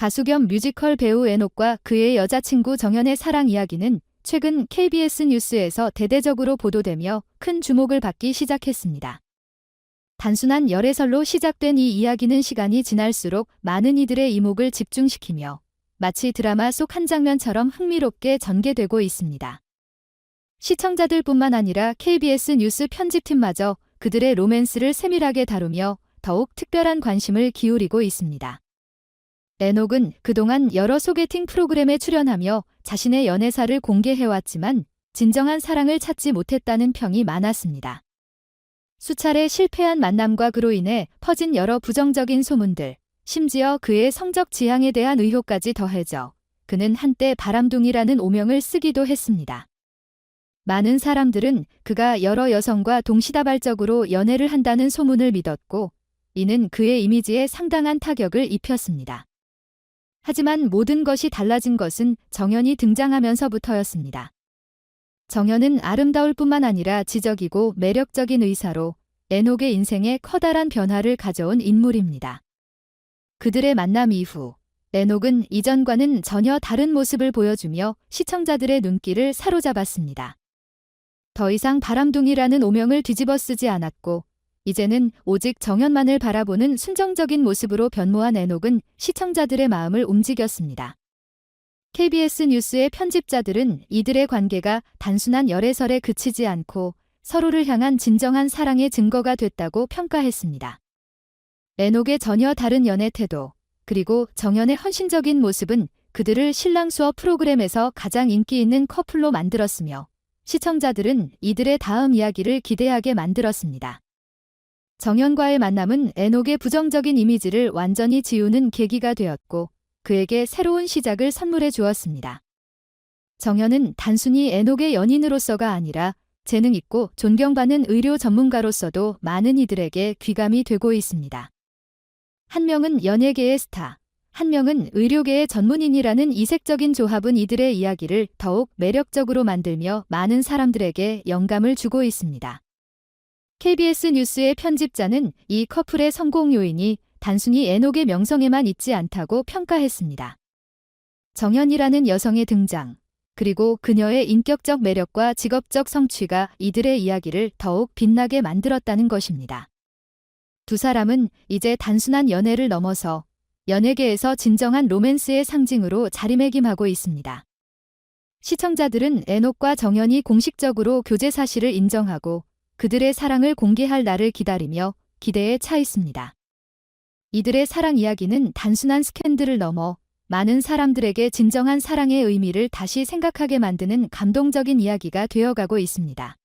가수 겸 뮤지컬 배우 에녹과 그의 여자친구 정연의 사랑 이야기는 최근 KBS 뉴스에서 대대적으로 보도되며 큰 주목을 받기 시작했습니다. 단순한 열애설로 시작된 이 이야기는 시간이 지날수록 많은 이들의 이목을 집중시키며 마치 드라마 속 한 장면처럼 흥미롭게 전개되고 있습니다. 시청자들뿐만 아니라 KBS 뉴스 편집팀마저 그들의 로맨스를 세밀하게 다루며 더욱 특별한 관심을 기울이고 있습니다. 에녹은 그동안 여러 소개팅 프로그램에 출연하며 자신의 연애사를 공개해왔지만 진정한 사랑을 찾지 못했다는 평이 많았습니다. 수차례 실패한 만남과 그로 인해 퍼진 여러 부정적인 소문들, 심지어 그의 성적 지향에 대한 의혹까지 더해져 그는 한때 바람둥이라는 오명을 쓰기도 했습니다. 많은 사람들은 그가 여러 여성과 동시다발적으로 연애를 한다는 소문을 믿었고 이는 그의 이미지에 상당한 타격을 입혔습니다. 하지만 모든 것이 달라진 것은 정연이 등장하면서부터였습니다. 정연은 아름다울 뿐만 아니라 지적이고 매력적인 의사로 에녹의 인생에 커다란 변화를 가져온 인물입니다. 그들의 만남 이후 에녹은 이전과는 전혀 다른 모습을 보여주며 시청자들의 눈길을 사로잡았습니다. 더 이상 바람둥이라는 오명을 뒤집어 쓰지 않았고 이제는 오직 정연만을 바라보는 순정적인 모습으로 변모한 에녹은 시청자들의 마음을 움직였습니다. KBS 뉴스의 편집자들은 이들의 관계가 단순한 열애설에 그치지 않고 서로를 향한 진정한 사랑의 증거가 됐다고 평가했습니다. 에녹의 전혀 다른 연애 태도, 그리고 정연의 헌신적인 모습은 그들을 신랑 수업 프로그램에서 가장 인기 있는 커플로 만들었으며 시청자들은 이들의 다음 이야기를 기대하게 만들었습니다. 정연과의 만남은 에녹의 부정적인 이미지를 완전히 지우는 계기가 되었고 그에게 새로운 시작을 선물해 주었습니다. 정연은 단순히 에녹의 연인으로서가 아니라 재능 있고 존경받는 의료 전문가로서도 많은 이들에게 귀감이 되고 있습니다. 한 명은 연예계의 스타, 한 명은 의료계의 전문인이라는 이색적인 조합은 이들의 이야기를 더욱 매력적으로 만들며 많은 사람들에게 영감을 주고 있습니다. KBS 뉴스의 편집자는 이 커플의 성공 요인이 단순히 에녹의 명성에만 있지 않다고 평가했습니다. 정연이라는 여성의 등장, 그리고 그녀의 인격적 매력과 직업적 성취가 이들의 이야기를 더욱 빛나게 만들었다는 것입니다. 두 사람은 이제 단순한 연애를 넘어서 연예계에서 진정한 로맨스의 상징으로 자리매김하고 있습니다. 시청자들은 에녹과 정연이 공식적으로 교제 사실을 인정하고 그들의 사랑을 공개할 날을 기다리며 기대에 차 있습니다. 이들의 사랑 이야기는 단순한 스캔들을 넘어 많은 사람들에게 진정한 사랑의 의미를 다시 생각하게 만드는 감동적인 이야기가 되어가고 있습니다.